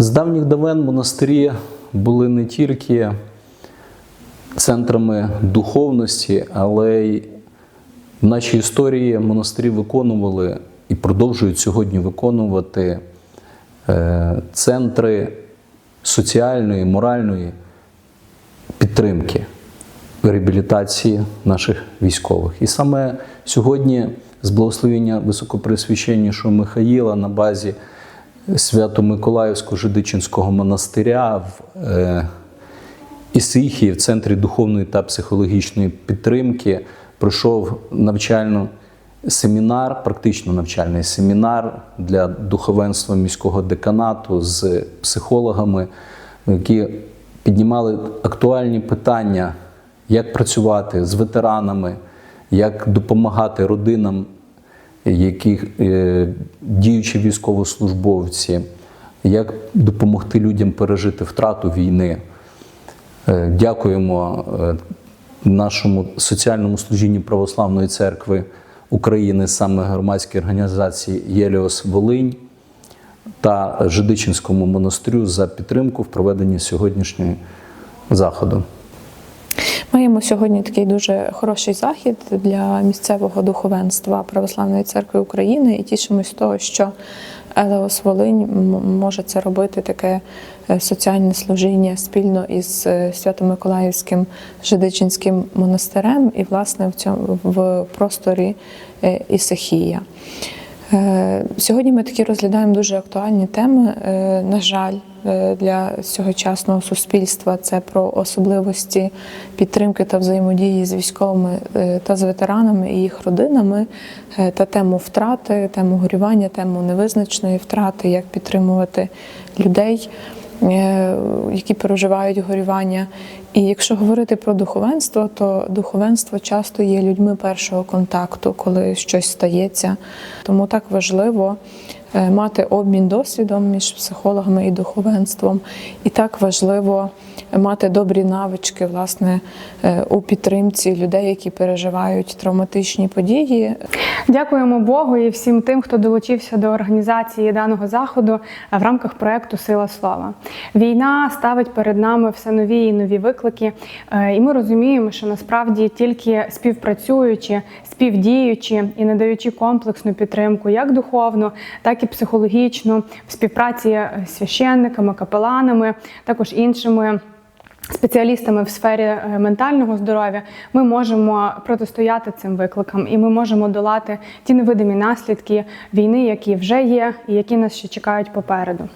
З давніх давен монастирі були не тільки центрами духовності, але й в нашій історії монастирі виконували і продовжують сьогодні виконувати е, центри соціальної, моральної підтримки, реабілітації наших військових. І саме сьогодні, з благословення високопресвященнішого Михаїла на базі Свято-Миколаївського Жидичинського монастиря в е, Ісихії, в центрі духовної та психологічної підтримки, пройшов навчально семінар, практично навчальний семінар для духовенства міського деканату з психологами, які піднімали актуальні питання, як працювати з ветеранами, як допомагати родинам яких е, діючі військовослужбовці, як допомогти людям пережити втрату війни. Е, Дякуємо е, нашому соціальному служінню Православної церкви України, саме громадській організації Єліос Волинь та Жидичинському монастирю за підтримку в проведенні сьогоднішнього заходу. Маємо сьогодні такий дуже хороший захід для місцевого духовенства Православної церкви України і тішимось того, що Елеос Волинь може це робити таке е, соціальне служіння спільно із е, Свято-Миколаївським Жидичинським монастирем і, власне, в цьому в просторі е, Ісихія. Е, Сьогодні ми такі розглядаємо дуже актуальні теми. Е, На жаль, е, для сьогочасного суспільства це про особливості підтримки та взаємодії з військовими та з ветеранами і їх родинами, та тему втрати, тему горювання, тему невизначеної втрати, як підтримувати людей. Е, Які переживають горювання. І якщо говорити про духовенство, то духовенство часто є людьми першого контакту, коли щось стається. Тому так важливо мати обмін досвідом між психологами і духовенством. І так важливо мати добрі навички власне е, у підтримці людей, які переживають травматичні події. Дякуємо Богу і всім тим, хто долучився до організації даного заходу в рамках проекту Сила слова. Війна ставить перед нами все нові і нові виклики, е, і ми розуміємо, що насправді тільки співпрацюючи, співдіючи і надаючи комплексну підтримку, як духовну, так і психологічно в співпраці з священниками, капеланами, також іншими. Спеціалістами в сфері е, ментального здоров'я ми можемо протистояти цим викликам, і ми можемо долати ті невидимі наслідки війни, які вже є, і які нас ще чекають попереду.